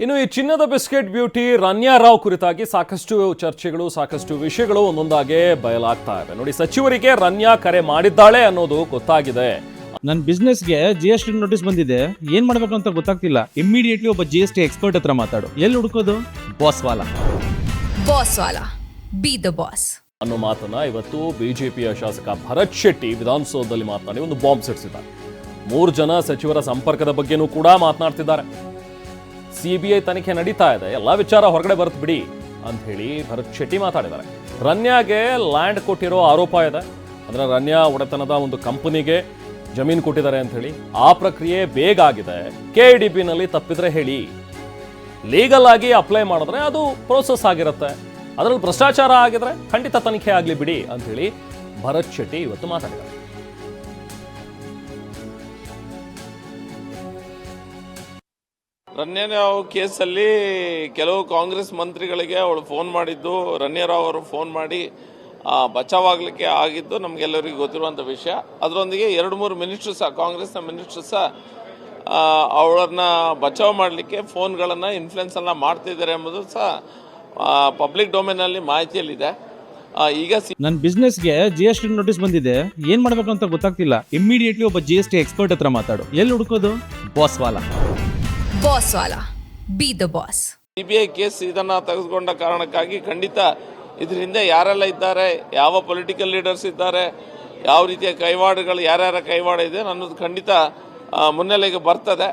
ಇನ್ನು ಈ ಚಿನ್ನದ ಬಿಸ್ಕೆಟ್ ಬ್ಯೂಟಿ ರನ್ಯಾ ರಾವ್ ಕುರಿತಾಗಿ ಸಾಕಷ್ಟು ಚರ್ಚೆಗಳು ಸಾಕಷ್ಟು ವಿಷಯಗಳು ಒಂದೊಂದಾಗೆ ಬಯಲಾಗ್ತಾ ಇವೆ ನೋಡಿ ಸಚಿವರಿಗೆ ರನ್ಯಾ ಕರೆ ಮಾಡಿದ್ದಾಳೆ ಅನ್ನೋದು ಗೊತ್ತಾಗಿದೆ. ನನ್ನ ಬಿಸ್ನೆಸ್ಗೆ ಜಿ ಎಸ್ ಟಿ ನೋಟಿಸ್ ಬಂದಿದೆ. ಏನ್ ಮಾಡ್ಬೇಕು ಅಂತ ಗೊತ್ತಾಗ್ತಿಲ್ಲ. ಇಮಿಡಿಯೇಟ್ಲಿ ಒಬ್ಬ ಜಿ ಎಸ್ ಟಿ ಎಕ್ಸ್ಪರ್ಟ್ ಹತ್ರ ಮಾತಾಡು. ಎಲ್ಲಿ ಹುಡುಕೋದು? Boss Vala boss Vala be the boss ಅನ್ನೋ ಮಾತನ್ನ ಇವತ್ತು ಬಿಜೆಪಿಯ ಶಾಸಕ ಭರತ್ ಶೆಟ್ಟಿ ವಿಧಾನಸೌಧದಲ್ಲಿ ಮಾತನಾಡಿ ಒಂದು ಬಾಂಬ್ ಸಿಡಿಸಿದ್ದಾರೆ. ಮೂರು ಜನ ಸಚಿವರ ಸಂಪರ್ಕದ ಬಗ್ಗೆನೂ ಕೂಡ ಮಾತನಾಡ್ತಿದ್ದಾರೆ. ಸಿಬಿಐ ತನಿಖೆ ನಡೀತಾ ಇದೆ. ಎಲ್ಲ ವಿಚಾರ ಹೊರಗಡೆ ಬರ್ತ್ ಬಿಡಿ ಅಂತ ಹೇಳಿ ಭರತ್ ಶೆಟ್ಟಿ ಮಾತಾಡಿದ್ದಾರೆ. ರನ್ಯಾಗೆ ಲ್ಯಾಂಡ್ ಕೊಟ್ಟಿರೋ ಆರೋಪ ಇದೆ. ಅಂದ್ರೆ ರನ್ಯಾ ಒಡೆತನದ ಒಂದು ಕಂಪನಿಗೆ ಜಮೀನು ಕೊಟ್ಟಿದ್ದಾರೆ ಅಂತ ಹೇಳಿ. ಆ ಪ್ರಕ್ರಿಯೆ ಬೇಗ ಆಗಿದೆ. ಕೆ ಡಿ ನಲ್ಲಿ ತಪ್ಪಿದ್ರೆ ಹೇಳಿ. ಲೀಗಲ್ ಆಗಿ ಅಪ್ಲೈ ಮಾಡಿದ್ರೆ ಅದು ಪ್ರೋಸೆಸ್ ಆಗಿರುತ್ತೆ. ಅದರಲ್ಲಿ ಭ್ರಷ್ಟಾಚಾರ ಆಗಿದ್ರೆ ಖಂಡಿತ ತನಿಖೆ ಆಗಲಿ ಬಿಡಿ ಅಂತ ಹೇಳಿ ಭರತ್ ಶೆಟ್ಟಿ ಇವತ್ತು ಮಾತಾಡಿದ್ದಾರೆ. ರನ್ಯರಾವ್ ಕೇಸಲ್ಲಿ ಕೆಲವು ಕಾಂಗ್ರೆಸ್ ಮಂತ್ರಿಗಳಿಗೆ ಅವಳು ಫೋನ್ ಮಾಡಿದ್ದು. ರನ್ಯರಾವ್ ಅವರು ಫೋನ್ ಮಾಡಿ ಬಚಾವಾಗಲಿಕ್ಕೆ ಆಗಿದ್ದು ನಮಗೆಲ್ಲರಿಗೂ ಗೊತ್ತಿರುವಂಥ ವಿಷಯ. ಅದರೊಂದಿಗೆ ಎರಡು ಮೂರು ಮಿನಿಸ್ಟ್ರು ಸಹ, ಕಾಂಗ್ರೆಸ್ನ ಮಿನಿಸ್ಟ್ರು ಸಹ ಅವಳನ್ನ ಬಚಾವ್ ಮಾಡಲಿಕ್ಕೆ ಫೋನ್ಗಳನ್ನು ಇನ್ಫ್ಲುಯೆನ್ಸ್ ಎಲ್ಲ ಮಾಡ್ತಿದ್ದಾರೆ ಎಂಬುದು ಸಹ ಪಬ್ಲಿಕ್ ಡೊಮೇನಲ್ಲಿ ಮಾಹಿತಿಯಲ್ಲಿದೆ. ಈಗ ನನ್ನ ಬಿಸ್ನೆಸ್ಗೆ ಜಿ ಎಸ್ ಟಿ ನೋಟಿಸ್ ಬಂದಿದೆ. ಏನ್ ಮಾಡ್ಬೇಕು ಅಂತ ಗೊತ್ತಾಗ್ತಿಲ್ಲ. ಇಮಿಡಿಯೇಟ್ಲಿ ಒಬ್ಬ ಜಿ ಎಸ್ ಟಿ ಎಕ್ಸ್ಪರ್ಟ್ ಹತ್ರ ಮಾತಾಡು. ಎಲ್ಲಿ ಹುಡುಕೋದು? Boss Vala. Boss Vala be the boss CBI case ಇದನ್ನ ತೆಗೆದುಕೊಂಡ ಕಾರಣಕ್ಕಾಗಿ ಖಂಡಿತ ಇದರಿಂದ ಯಾರೆಲ್ಲ ಇದ್ದಾರೆ, ಯಾವ ಪೊಲಿಟಿಕಲ್ ಲೀಡರ್ಸ್ ಇದ್ದಾರೆ, ಯಾವ ರೀತಿಯ ಕೈವಾಡಗಳು, ಯಾರ್ಯಾರ ಕೈವಾಡ ಇದೆ ಅನ್ನೋದು ಖಂಡಿತ ಮುನ್ನೆಲೆಗೆ ಬರ್ತದೆ.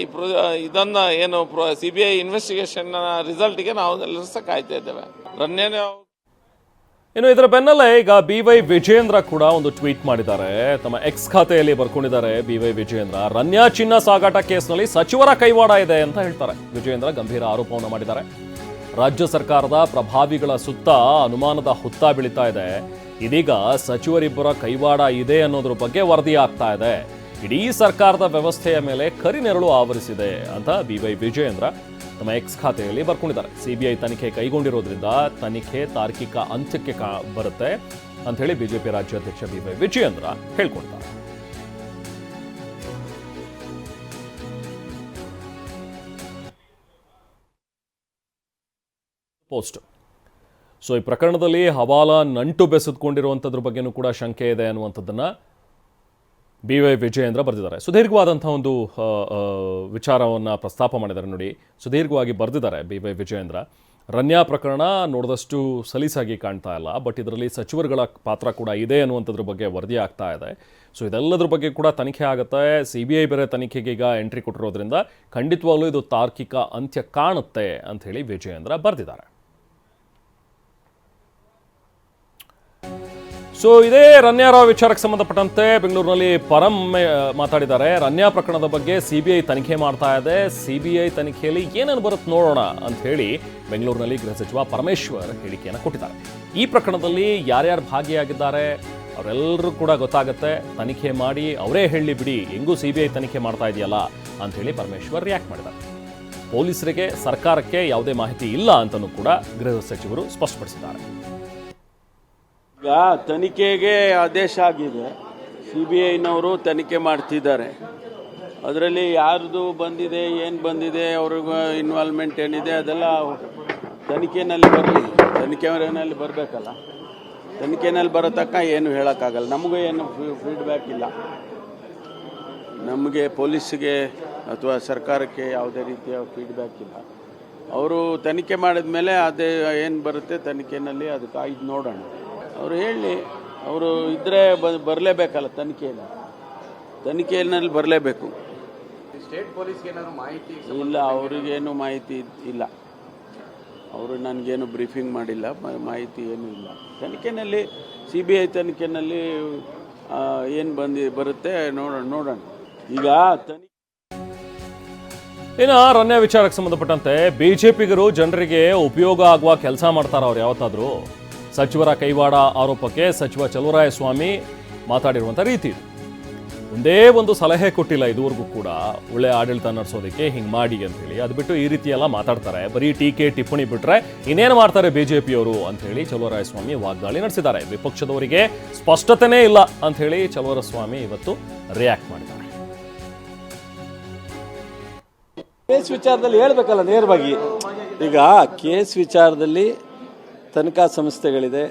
ಈ ಪ್ರೊ, ಇದನ್ನು ಏನು ಸಿ ಬಿ ಐ ಇನ್ವೆಸ್ಟಿಗೇಷನ್ ರಿಸಲ್ಟಿಗೆ ನಾವು ಎಲ್ಲರೂ ಕಾಯ್ತಾ ಇದ್ದೇವೆ. ರನ್ಯನೇ ಇನ್ನು ಇದರ ಬೆನ್ನಲ್ಲೇ ಈಗ ಬಿ ವೈ ವಿಜೇಂದ್ರ ಕೂಡ ಒಂದು ಟ್ವೀಟ್ ಮಾಡಿದ್ದಾರೆ. ತಮ್ಮ ಎಕ್ಸ್ ಖಾತೆಯಲ್ಲಿ ಬರ್ಕೊಂಡಿದ್ದಾರೆ ಬಿ ವೈ ವಿಜೇಂದ್ರ ರನ್ಯಾ ಚಿನ್ನ ಸಾಗಾಟ ಕೇಸ್ನಲ್ಲಿ ಸಚಿವರ ಕೈವಾಡ ಇದೆ ಅಂತ ಹೇಳ್ತಾರೆ. ವಿಜೇಂದ್ರ ಗಂಭೀರ ಆರೋಪವನ್ನು ಮಾಡಿದ್ದಾರೆ. ರಾಜ್ಯ ಸರ್ಕಾರದ ಪ್ರಭಾವಿಗಳ ಸುತ್ತ ಅನುಮಾನದ ಹುತ್ತ ಬೀಳ್ತಾ ಇದೆ. ಇದೀಗ ಸಚಿವರಿಬ್ಬರ ಕೈವಾಡ ಇದೆ ಅನ್ನೋದ್ರ ಬಗ್ಗೆ ವರದಿ ಆಗ್ತಾ ಇದೆ. ಇಡೀ ಸರ್ಕಾರದ ವ್ಯವಸ್ಥೆಯ ಮೇಲೆ ಕರಿನೆರಳು ಆವರಿಸಿದೆ ಅಂತ ಬಿ ವೈ ವಿಜಯೇಂದ್ರ ತಮ್ಮ ಎಕ್ಸ್ ಖಾತೆಯಲ್ಲಿ ಬರ್ಕೊಂಡಿದ್ದಾರೆ. ಸಿಬಿಐ ತನಿಖೆ ಕೈಗೊಂಡಿರೋದ್ರಿಂದ ತನಿಖೆ ತಾರ್ಕಿಕ ಅಂತ್ಯಕ್ಕೆ ಬರುತ್ತೆ ಅಂತ ಹೇಳಿ ಬಿಜೆಪಿ ರಾಜ್ಯಾಧ್ಯಕ್ಷ ಬಿ ವೈ ವಿಜಯೇಂದ್ರ ಹೇಳ್ಕೊಡ್ತಾರೆ. ಪೋಸ್ಟ್ ಸೊ ಈ ಪ್ರಕರಣದಲ್ಲಿ ಹವಾಲಾ ನಂಟು ಬೆಸೆದುಕೊಂಡಿರುವಂಥದ್ರ ಬಗ್ಗೆನೂ ಕೂಡ ಶಂಕೆ ಇದೆ ಅನ್ನುವಂಥದ್ದನ್ನ ಬಿ ವೈ ವಿಜಯೇಂದ್ರ ಬರೆದಿದ್ದಾರೆ. ಸುದೀರ್ಘವಾದಂಥ ಒಂದು ವಿಚಾರವನ್ನು ಪ್ರಸ್ತಾಪ ಮಾಡಿದ್ದಾರೆ ನೋಡಿ. ಸುದೀರ್ಘವಾಗಿ ಬರೆದಿದ್ದಾರೆ ಬಿ ವೈ ವಿಜಯೇಂದ್ರ. ರನ್ಯಾ ಪ್ರಕರಣ ನೋಡಿದಷ್ಟು ಸಲೀಸಾಗಿ ಕಾಣ್ತಾ ಇಲ್ಲ. ಬಟ್ ಇದರಲ್ಲಿ ಸಚಿವರುಗಳ ಪಾತ್ರ ಕೂಡ ಇದೆ ಅನ್ನುವಂಥದ್ರ ಬಗ್ಗೆ ವರದಿ ಆಗ್ತಾ ಇದೆ. ಸೊ ಇದೆಲ್ಲದ್ರ ಬಗ್ಗೆ ಕೂಡ ತನಿಖೆ ಆಗುತ್ತೆ. ಸಿ ಬಿ ಐ ಬೇರೆ ತನಿಖೆಗೆ ಈಗ ಎಂಟ್ರಿ ಕೊಟ್ಟಿರೋದ್ರಿಂದ ಖಂಡಿತವಾಗಲೂ ಇದು ತಾರ್ಕಿಕ ಅಂತ್ಯ ಕಾಣುತ್ತೆ ಅಂಥೇಳಿ ವಿಜಯೇಂದ್ರ ಬರೆದಿದ್ದಾರೆ. ಸೊ ಇದೇ ರನ್ಯಾರಾವ್ ವಿಚಾರಕ್ಕೆ ಸಂಬಂಧಪಟ್ಟಂತೆ ಬೆಂಗಳೂರಿನಲ್ಲಿ ಪರಂ ಮಾತಾಡಿದ್ದಾರೆ. ರನ್ಯಾ ಪ್ರಕರಣದ ಬಗ್ಗೆ ಸಿ ಬಿ ಐ ತನಿಖೆ ಮಾಡ್ತಾ ಇದೆ. ಸಿ ಬಿ ಐ ತನಿಖೆಯಲ್ಲಿ ಏನೇನು ಬರುತ್ತೆ ನೋಡೋಣ ಅಂತ ಹೇಳಿ ಬೆಂಗಳೂರಿನಲ್ಲಿ ಗೃಹ ಸಚಿವ ಪರಮೇಶ್ವರ್ ಹೇಳಿಕೆಯನ್ನು ಕೊಟ್ಟಿದ್ದಾರೆ. ಈ ಪ್ರಕರಣದಲ್ಲಿ ಯಾರ್ಯಾರು ಭಾಗಿಯಾಗಿದ್ದಾರೆ ಅವರೆಲ್ಲರೂ ಕೂಡ ಗೊತ್ತಾಗುತ್ತೆ. ತನಿಖೆ ಮಾಡಿ ಅವರೇ ಹೇಳಿ ಬಿಡಿ, ಹೆಂಗೂ ಸಿ ಬಿ ಐ ತನಿಖೆ ಮಾಡ್ತಾ ಇದೆಯಲ್ಲ ಅಂತ ಹೇಳಿ ಪರಮೇಶ್ವರ್ ರಿಯಾಕ್ಟ್ ಮಾಡಿದ್ದಾರೆ. ಪೊಲೀಸರಿಗೆ ಸರ್ಕಾರಕ್ಕೆ ಯಾವುದೇ ಮಾಹಿತಿ ಇಲ್ಲ ಅಂತಲೂ ಕೂಡ ಗೃಹ ಸಚಿವರು ಸ್ಪಷ್ಟಪಡಿಸಿದ್ದಾರೆ. ಈಗ ತನಿಖೆಗೆ ಆದೇಶ ಆಗಿದೆ. ಸಿ ಬಿ ಐನವರು ತನಿಖೆ ಮಾಡ್ತಿದ್ದಾರೆ. ಅದರಲ್ಲಿ ಯಾರ್ದು ಬಂದಿದೆ, ಏನು ಬಂದಿದೆ, ಅವ್ರಿಗೆ ಇನ್ವಾಲ್ವ್ಮೆಂಟ್ ಏನಿದೆ ಅದೆಲ್ಲ ತನಿಖೆನಲ್ಲಿ ಬರಲಿ. ತನಿಖೆನಲ್ಲಿ ಬರಬೇಕಲ್ಲ. ತನಿಖೆನಲ್ಲಿ ಬರೋ ತಕ್ಕ ಏನು ಹೇಳೋಕ್ಕಾಗಲ್ಲ. ನಮಗೂ ಏನು ಫೀಡ್ಬ್ಯಾಕ್ ಇಲ್ಲ. ನಮಗೆ ಪೊಲೀಸ್ಗೆ ಅಥವಾ ಸರ್ಕಾರಕ್ಕೆ ಯಾವುದೇ ರೀತಿಯ ಫೀಡ್ಬ್ಯಾಕ್ ಇಲ್ಲ. ಅವರು ತನಿಖೆ ಮಾಡಿದ ಮೇಲೆ ಅದೇ ಏನು ಬರುತ್ತೆ ತನಿಖೆನಲ್ಲಿ ಅದು ಕಾಯ್ದು ನೋಡೋಣ. ಅವರು ಹೇಳಿ ಅವರು ಇದ್ದರೆ ಬರಲೇಬೇಕಲ್ಲ ತನಿಖೆಯಲ್ಲಿ. ತನಿಖೆಯಲ್ಲಿ ಬರಲೇಬೇಕು. ಇಲ್ಲ ಅವ್ರಿಗೇನು ಮಾಹಿತಿ ಇಲ್ಲ. ಅವರು ನನಗೇನು ಬ್ರೀಫಿಂಗ್ ಮಾಡಿಲ್ಲ ಮಾಹಿತಿ ಏನೂ ಇಲ್ಲ. ತನಿಖೆನಲ್ಲಿ ಸಿ ಬಿ ಐ ತನಿಖೆನಲ್ಲಿ ಏನು ಬಂದು ಬರುತ್ತೆ ನೋಡೋಣ ನೋಡೋಣ. ಈಗ ತನಿಖೆ ಇನ್ನು ರನ್ಯ ವಿಚಾರಕ್ಕೆ ಸಂಬಂಧಪಟ್ಟಂತೆ ಬಿಜೆಪಿಗರು ಜನರಿಗೆ ಉಪಯೋಗ ಆಗುವ ಕೆಲಸ ಮಾಡ್ತಾರ ಅವ್ರು ಯಾವತ್ತಾದ್ರೂ. ಸಚಿವರ ಕೈವಾಡ ಆರೋಪಕ್ಕೆ ಸಚಿವ ಚಲುವರಾಯ ಸ್ವಾಮಿ ಮಾತಾಡಿರುವಂಥ ರೀತಿ ಒಂದೇ ಒಂದು ಸಲಹೆ ಕೊಟ್ಟಿಲ್ಲ ಇದುವರೆಗೂ ಕೂಡ. ಒಳ್ಳೆ ಆಡಳಿತ ನಡೆಸೋದಕ್ಕೆ ಹಿಂಗೆ ಮಾಡಿ ಅಂತೇಳಿ. ಅದು ಬಿಟ್ಟು ಈ ರೀತಿ ಎಲ್ಲ ಮಾತಾಡ್ತಾರೆ. ಬರೀ ಟೀಕೆ, ಟಿಪ್ಪಣಿ ಬಿಟ್ಟರೆ ಇನ್ನೇನು ಮಾಡ್ತಾರೆ ಬಿ ಜೆ ಪಿಯವರು ಅಂಥೇಳಿ ಚಲುವರಾಯಸ್ವಾಮಿ ವಾಗ್ದಾಳಿ ನಡೆಸಿದ್ದಾರೆ. ವಿಪಕ್ಷದವರಿಗೆ ಸ್ಪಷ್ಟತೆನೇ ಇಲ್ಲ ಅಂತ ಹೇಳಿ ಚಲುವರ ಸ್ವಾಮಿ ಇವತ್ತು ರಿಯಾಕ್ಟ್ ಮಾಡಿದ್ದಾರೆ. ಕೇಸ್ ವಿಚಾರದಲ್ಲಿ ಹೇಳ್ಬೇಕಲ್ಲ ನೇರವಾಗಿ. ಈಗ ಕೇಸ್ ವಿಚಾರದಲ್ಲಿ ತನಿಖಾ ಸಂಸ್ಥೆಗಳಿದೆ,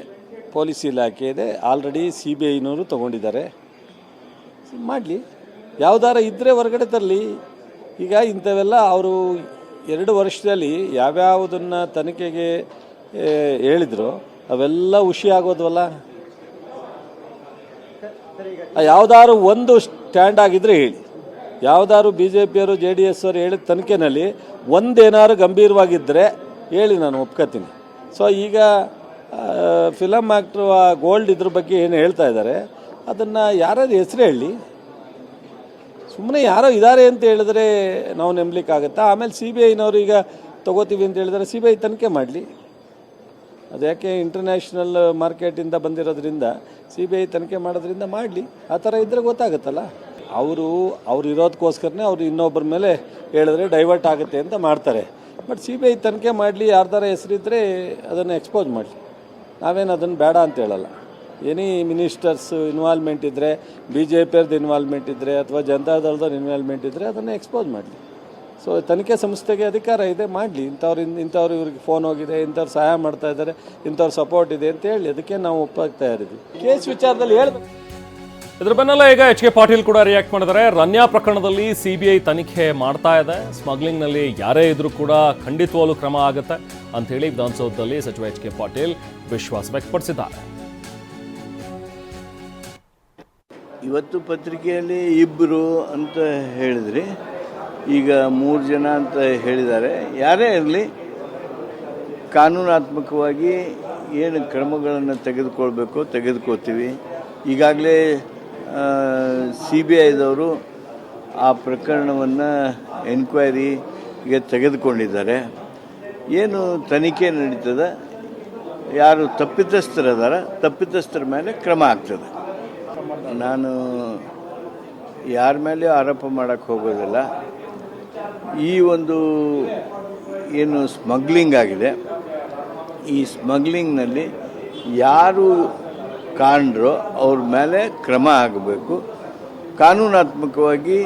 ಪೊಲೀಸ್ ಇಲಾಖೆ ಇದೆ ಆಲ್ರೆಡಿ ಸಿ ಬಿ ಐನವರು ತೊಗೊಂಡಿದ್ದಾರೆ ಮಾಡಲಿ. ಯಾವ್ದಾರ ಇದ್ದರೆ ಹೊರಗಡೆ ತರಲಿ. ಈಗ ಇಂಥವೆಲ್ಲ ಅವರು ಎರಡು ವರ್ಷದಲ್ಲಿ ಯಾವ್ಯಾವುದನ್ನು ತನಿಖೆಗೆ ಹೇಳಿದ್ರು ಅವೆಲ್ಲ ಹುಷಿ ಆಗೋದ್ವಲ್ಲ? ಯಾವ್ದಾದ್ರು ಒಂದು ಸ್ಟ್ಯಾಂಡ್ ಆಗಿದ್ರೆ ಹೇಳಿ. ಯಾವ್ದಾದ್ರು ಬಿ ಜೆ ಪಿಯವರು ಜೆ ಡಿ ಎಸ್ ಅವರು ಹೇಳಿದ ತನಿಖೆನಲ್ಲಿ ಒಂದೇನಾದ್ರು ಗಂಭೀರವಾಗಿದ್ದರೆ ಹೇಳಿ ನಾನು ಒಪ್ಕೋತೀನಿ. ಸೊ ಈಗ ಫಿಲಮ್ ಆ್ಯಕ್ಟ್ರು ಆ ಗೋಲ್ಡ್ ಇದ್ರ ಬಗ್ಗೆ ಏನು ಹೇಳ್ತಾ ಇದ್ದಾರೆ? ಅದನ್ನು ಯಾರ್ಯಾರು ಹೆಸರು ಹೇಳಿ? ಸುಮ್ಮನೆ ಯಾರೋ ಇದ್ದಾರೆ ಅಂತ ಹೇಳಿದ್ರೆ ನಾವು ನಂಬಲಿಕ್ಕಾಗತ್ತಾ? ಆಮೇಲೆ ಸಿ ಬಿ ಐನವರು ಈಗ ತಗೋತೀವಿ ಅಂತ ಹೇಳಿದ್ರೆ ಸಿ ಬಿ ಐ ತನಿಖೆ ಮಾಡಲಿ. ಅದು ಯಾಕೆ ಇಂಟರ್ನ್ಯಾಷನಲ್ ಮಾರ್ಕೆಟಿಂದ ಬಂದಿರೋದ್ರಿಂದ ಸಿ ಬಿ ಐ ತನಿಖೆ ಮಾಡೋದ್ರಿಂದ ಮಾಡಲಿ. ಆ ಥರ ಇದ್ದರೆ ಗೊತ್ತಾಗುತ್ತಲ್ಲ? ಅವರು ಅವ್ರು ಇರೋದಕ್ಕೋಸ್ಕರನೇ ಅವರು ಇನ್ನೊಬ್ಬರ ಮೇಲೆ ಹೇಳಿದ್ರೆ ಡೈವರ್ಟ್ ಆಗುತ್ತೆ ಅಂತ ಮಾಡ್ತಾರೆ. ಬಟ್ ಸಿ ಬಿ ಐ ತನಿಖೆ ಮಾಡಲಿ ಯಾರ್ದಾರ ಹೆಸರಿದ್ದರೆ ಅದನ್ನು ಎಕ್ಸ್ಪೋಸ್ ಮಾಡಲಿ. ನಾವೇನು ಅದನ್ನು ಬೇಡ ಅಂತ ಹೇಳಲ್ಲ. ಎನಿ ಮಿನಿಸ್ಟರ್ಸ್ ಇನ್ವಾಲ್ವ್ಮೆಂಟ್ ಇದ್ದರೆ ಬಿ ಜೆ ಪಿಯರ್ದು ಇನ್ವಾಲ್ವ್ಮೆಂಟ್ ಇದ್ದರೆ ಅಥವಾ ಜನತಾದಳದವ್ರ ಇನ್ವಾಲ್ವ್ಮೆಂಟ್ ಇದ್ದರೆ ಅದನ್ನು ಎಕ್ಸ್ಪೋಸ್ ಮಾಡಲಿ. ಸೊ ತನಿಖೆ ಸಂಸ್ಥೆಗೆ ಅಧಿಕಾರ ಇದೆ, ಮಾಡಲಿ. ಇಂಥವ್ರು ಇಂಥವ್ರು ಇವ್ರಿಗೆ ಫೋನ್ ಹೋಗಿದೆ, ಇಂಥವ್ರು ಸಹಾಯ ಮಾಡ್ತಾ ಇದ್ದಾರೆ ಇಂಥವ್ರ ಸಪೋರ್ಟ್ ಇದೆ ಅಂತ ಹೇಳಿ, ಅದಕ್ಕೆ ನಾವು ಒಪ್ಪಾಗ್ತಾ ಇದ್ದೀವಿ ಕೇಸ್ ವಿಚಾರದಲ್ಲಿ ಹೇಳ್ಬೇಕು. ಇದ್ರ ಬೆನ್ನಲ್ಲೇ ಈಗ ಎಚ್ ಕೆ ಪಾಟೀಲ್ ಕೂಡ ರಿಯಾಕ್ಟ್ ಮಾಡಿದ್ದಾರೆ. ರನ್ಯಾ ಪ್ರಕರಣದಲ್ಲಿ ಸಿಬಿಐ ತನಿಖೆ ಮಾಡ್ತಾ ಇದೆ. ಸ್ಮಗ್ಲಿಂಗ್ನಲ್ಲಿ ಯಾರೇ ಇದ್ರೂ ಕೂಡ ಖಂಡಿತವಾಗ್ಲೂ ಕ್ರಮ ಆಗುತ್ತೆ ಅಂತ ಹೇಳಿ ವಿಧಾನಸೌಧದಲ್ಲಿ ಸಚಿವ ಎಚ್ ಕೆ ಪಾಟೀಲ್ ವಿಶ್ವಾಸ ವ್ಯಕ್ತಪಡಿಸಿದ್ದಾರೆ. ಇವತ್ತು ಪತ್ರಿಕೆಯಲ್ಲಿ ಇಬ್ಬರು ಅಂತ ಹೇಳಿದ್ರಿ. ಈಗ ಮೂರು ಜನ ಅಂತ ಹೇಳಿದ್ದಾರೆ. ಯಾರೇ ಇರಲಿ, ಕಾನೂನಾತ್ಮಕವಾಗಿ ಏನು ಕ್ರಮಗಳನ್ನು ತೆಗೆದುಕೊಳ್ಬೇಕು ತೆಗೆದುಕೋತೀವಿ ಈಗಾಗಲೇ ಸಿ ಬಿ ಐದವರು ಆ ಪ್ರಕರಣವನ್ನು ಎನ್ಕ್ವೈರಿಗೆ ತೆಗೆದುಕೊಂಡಿದ್ದಾರೆ. ಏನು ತನಿಖೆ ನಡೀತದೆ? ಯಾರು ತಪ್ಪಿತಸ್ಥರದಾರ, ತಪ್ಪಿತಸ್ಥರ ಮೇಲೆ ಕ್ರಮ ಆಗ್ತದೆ. ನಾನು ಯಾರ ಮೇಲೆ ಆರೋಪ ಮಾಡೋಕ್ಕೆ ಹೋಗೋದಿಲ್ಲ. ಈ ಒಂದು ಏನು ಸ್ಮಗ್ಲಿಂಗ್ ಆಗಿದೆ. ಈ ಸ್ಮಗ್ಲಿಂಗ್ನಲ್ಲಿ ಯಾರು ಕಾಣ್ರೋ ಅವ್ರ ಮೇಲೆ ಕ್ರಮ ಆಗಬೇಕು. ಕಾನೂನಾತ್ಮಕವಾಗಿ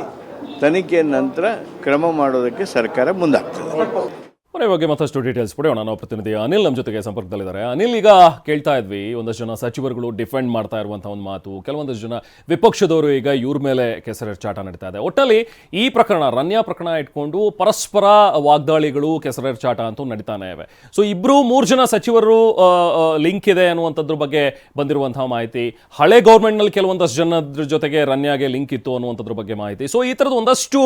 ತನಿಖೆಯ ನಂತರ ಕ್ರಮ ಮಾಡೋದಕ್ಕೆ ಸರ್ಕಾರ ಮುಂದಾಗ್ತದೆ. ಮನೆ ಬಗ್ಗೆ ಮತ್ತಷ್ಟು ಡೀಟೇಲ್ಸ್ ಪಡೆಯೋಣ. ನಾವು ಪ್ರತಿನಿಧಿ ಅನಿಲ್ ನಮ್ಮ ಜೊತೆಗೆ ಸಂಪರ್ಕದಲ್ಲಿದ್ದಾರೆ. ಅನಿಲ್, ಈಗ ಕೇಳ್ತಾ ಇದ್ವಿ, ಒಂದಷ್ಟು ಜನ ಸಚಿವರುಗಳು ಡಿಫೆಂಡ್ ಮಾಡ್ತಾ ಇರುವಂತಹ ಒಂದು ಮಾತು, ಕೆಲವೊಂದಷ್ಟು ಜನ ವಿಪಕ್ಷದವರು ಈಗ ಇವ್ರ ಮೇಲೆ ಕೆಸರೆರಚಾಟ ನಡೀತಾ ಇದೆ. ಒಟ್ಟಲ್ಲಿ ಈ ಪ್ರಕರಣ, ರನ್ಯಾ ಪ್ರಕರಣ ಇಟ್ಕೊಂಡು ಪರಸ್ಪರ ವಾಗ್ದಾಳಿಗಳು ಕೆಸರೆರಚಾಟ ಅಂತೂ ನಡೀತಾನೆ ಇವೆ. ಸೊ ಇಬ್ಬರು ಮೂರು ಜನ ಸಚಿವರು ಲಿಂಕ್ ಇದೆ ಅನ್ನುವಂಥದ್ರ ಬಗ್ಗೆ ಬಂದಿರುವಂತಹ ಮಾಹಿತಿ. ಹಳೆ ಗೌರ್ಮೆಂಟ್ನಲ್ಲಿ ಕೆಲವೊಂದಷ್ಟು ಜನದ್ರ ಜೊತೆಗೆ ರನ್ಯಾಗೆ ಲಿಂಕ್ ಇತ್ತು ಅನ್ನುವಂಥದ್ರ ಬಗ್ಗೆ ಮಾಹಿತಿ. ಸೊ ಈ ಥರದ ಒಂದಷ್ಟು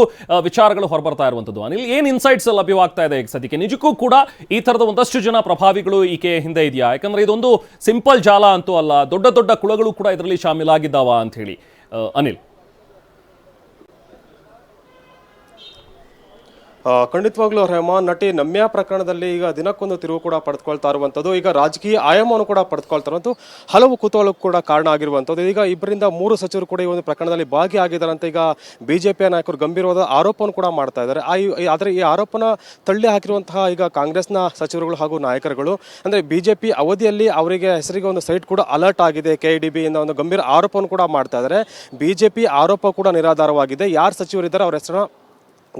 ವಿಚಾರಗಳು ಹೊರಬರ್ತಾ ಇರುವಂಥದ್ದು. ಅನಿಲ್, ಏನು ಇನ್ಸೈಟ್ಸ್ ಲಭ್ಯವಾಗ್ತಾ ಇದೆ ಈಗ ಸದ್ಯಕ್ಕೆ? ನಿಜಕ್ಕೂ ಕೂಡ ಈ ಥರದ ಒಂದಷ್ಟು ಜನ ಪ್ರಭಾವಿಗಳು ಈಕೆ ಹಿಂದೆ ಇದೆಯಾ? ಯಾಕಂದ್ರೆ ಇದೊಂದು ಸಿಂಪಲ್ ಜಾಲ ಅಂತೂ ಅಲ್ಲ, ದೊಡ್ಡ ದೊಡ್ಡ ಕುಳಗಳು ಕೂಡ ಇದರಲ್ಲಿ ಶಾಮೀಲಾಗಿದ್ದಾವ ಅಂತ ಹೇಳಿ. ಅನಿಲ್. ಖಂಡಿತವಾಗ್ಲೂ ರೆಹಮಾನ್, ನಟಿ ನಮ್ಯಾ ಪ್ರಕರಣದಲ್ಲಿ ಈಗ ದಿನಕ್ಕೊಂದು ತಿರುವು ಕೂಡ ಪಡೆದುಕೊಳ್ತಾ ಇರುವಂಥದ್ದು. ಈಗ ರಾಜಕೀಯ ಆಯಾಮವನ್ನು ಕೂಡ ಪಡೆದುಕೊಳ್ತಾ ಹಲವು ಕುತೂಹಲಕ್ಕೂ ಕೂಡ ಕಾರಣ ಆಗಿರುವಂಥದ್ದು. ಈಗ ಇಬ್ಬರಿಂದ ಮೂರು ಸಚಿವರು ಕೂಡ ಈ ಒಂದು ಪ್ರಕರಣದಲ್ಲಿ ಭಾಗಿಯಾಗಿದ್ದಾರಂತ. ಈಗ ಬಿಜೆಪಿಯ ನಾಯಕರು ಗಂಭೀರವಾದ ಆರೋಪವನ್ನು ಕೂಡ ಮಾಡ್ತಾ ಇದ್ದಾರೆ. ಆದರೆ ಈ ಆರೋಪನ ತಳ್ಳಿ ಹಾಕಿರುವಂತಹ ಈಗ ಕಾಂಗ್ರೆಸ್ನ ಸಚಿವರುಗಳು ಹಾಗೂ ನಾಯಕರುಗಳು, ಅಂದ್ರೆ ಬಿಜೆಪಿ ಅವಧಿಯಲ್ಲಿ ಅವರಿಗೆ ಹೆಸರಿಗೆ ಒಂದು ಸೈಟ್ ಕೂಡ ಅಲರ್ಟ್ ಆಗಿದೆ. ಕೆ ಡಿ ಬಿ ಇಂದ ಒಂದು ಗಂಭೀರ ಆರೋಪವನ್ನು ಕೂಡ ಮಾಡ್ತಾ ಇದ್ದಾರೆ. ಬಿಜೆಪಿ ಆರೋಪ ಕೂಡ ನಿರಾಧಾರವಾಗಿದೆ. ಯಾರು ಸಚಿವರಿದ್ದಾರೆ? ಅವರ ಹೆಸರನ್ನ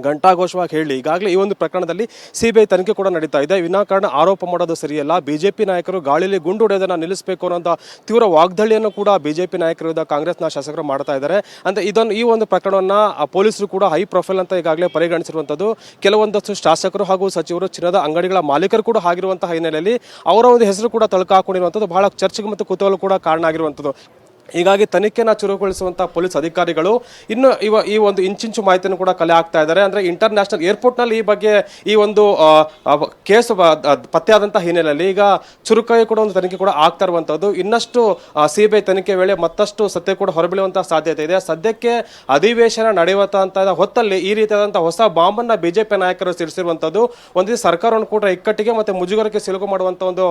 ಘಂಟಾಘೋಷವಾಗಿ ಹೇಳಿ, ಈಗಾಗಲೇ ಈ ಒಂದು ಪ್ರಕರಣದಲ್ಲಿ ಸಿಬಿಐ ತನಿಖೆ ಕೂಡ ನಡೀತಾ ಇದೆ. ವಿನಾಕಾರಣ ಆರೋಪ ಮಾಡೋದು ಸರಿಯಲ್ಲ. ಬಿಜೆಪಿ ನಾಯಕರು ಗಾಳಿಯಲ್ಲಿ ಗುಂಡು ಹೊಡೆಯೋದನ್ನ ನಿಲ್ಲಿಸಬೇಕು ಅನ್ನೋಂಥ ತೀವ್ರ ವಾಗ್ದಾಳಿಯನ್ನು ಕೂಡ ಬಿಜೆಪಿ ನಾಯಕರು ಕಾಂಗ್ರೆಸ್ನ ಶಾಸಕರು ಮಾಡ್ತಾ ಇದ್ದಾರೆ. ಅಂದರೆ ಇದನ್ನು ಈ ಒಂದು ಪ್ರಕರಣವನ್ನು ಪೊಲೀಸರು ಕೂಡ ಹೈ ಪ್ರೊಫೈಲ್ ಅಂತ ಈಗಾಗಲೇ ಪರಿಗಣಿಸಿರುವಂಥದ್ದು. ಕೆಲವೊಂದಷ್ಟು ಶಾಸಕರು ಹಾಗೂ ಸಚಿವರು ಚಿನ್ನದ ಅಂಗಡಿಗಳ ಮಾಲೀಕರು ಕೂಡ ಆಗಿರುವಂತಹ ಹಿನ್ನೆಲೆಯಲ್ಲಿ ಅವರ ಒಂದು ಹೆಸರು ಕೂಡ ತಳಕಾಕೊಂಡಿರುವಂಥದ್ದು. ಬಹಳ ಚರ್ಚೆಗೆ ಮತ್ತು ಕುತೂಹಲ ಕೂಡ ಕಾರಣ ಆಗಿರುವಂಥದ್ದು. ಹೀಗಾಗಿ ತನಿಖೆನ ಚುರುಕುಗೊಳಿಸುವಂಥ ಪೊಲೀಸ್ ಅಧಿಕಾರಿಗಳು ಇನ್ನು ಇವ ಈ ಒಂದು ಇಂಚಿಂಚು ಮಾಹಿತಿಯನ್ನು ಕೂಡ ಕಲೆ ಹಾಕ್ತಾ ಇದ್ದಾರೆ. ಅಂದರೆ ಇಂಟರ್ನ್ಯಾಷನಲ್ ಏರ್ಪೋರ್ಟ್ನಲ್ಲಿ ಈ ಬಗ್ಗೆ ಈ ಒಂದು ಕೇಸ್ ಬ- ಅದ್ ಪತ್ತೆಯಾದಂತಹ ಹಿನ್ನೆಲೆಯಲ್ಲಿ ಈಗ ಚುರುಕಾಗಿ ಕೂಡ ಒಂದು ತನಿಖೆ ಕೂಡ ಆಗ್ತಾ ಇರುವಂಥದ್ದು ಇನ್ನಷ್ಟು ಸಿಬಿಐ ತನಿಖೆ ವೇಳೆ ಮತ್ತಷ್ಟು ಸತ್ಯ ಕೂಡ ಹೊರಬೀಳುವಂಥ ಸಾಧ್ಯತೆ ಇದೆ. ಸದ್ಯಕ್ಕೆ ಅಧಿವೇಶನ ನಡೆಯುವಂತಹ ಹೊತ್ತಲ್ಲಿ ಈ ರೀತಿಯಾದಂಥ ಹೊಸ ಬಾಂಬನ್ನ ಬಿಜೆಪಿ ನಾಯಕರು ಸಿಡಿಸಿರುವಂಥದ್ದು ಒಂದು ಸರ್ಕಾರವನ್ನು ಕೂಡ ಇಕ್ಕಟ್ಟಿಗೆ ಮತ್ತೆ ಮುಜುಗರಕ್ಕೆ ಸಿಲುಕು ಮಾಡುವಂಥ ಒಂದು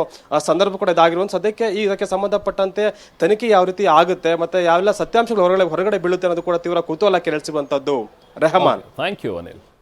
ಸಂದರ್ಭ ಕೂಡ ಇದಾಗಿರುವಂತ ಸದ್ಯಕ್ಕೆ ಈ ಇದಕ್ಕೆ ಸಂಬಂಧಪಟ್ಟಂತೆ ತನಿಖೆ ಯಾವ ರೀತಿ ಆಗುತ್ತೆ, ಮತ್ತೆ ಯಾವೆಲ್ಲ ಸತ್ಯಾಂಶಗಳು ಹೊರಗಡೆ ಹೊರಗಡೆ ಬೀಳುತ್ತೆ ಅನ್ನೋದು ಕೂಡ ತೀವ್ರ ಕುತೂಹಲ ಕೆರಳಿಸುವಂತದ್ದು ರೆಹಮಾನ್. Thank you Anil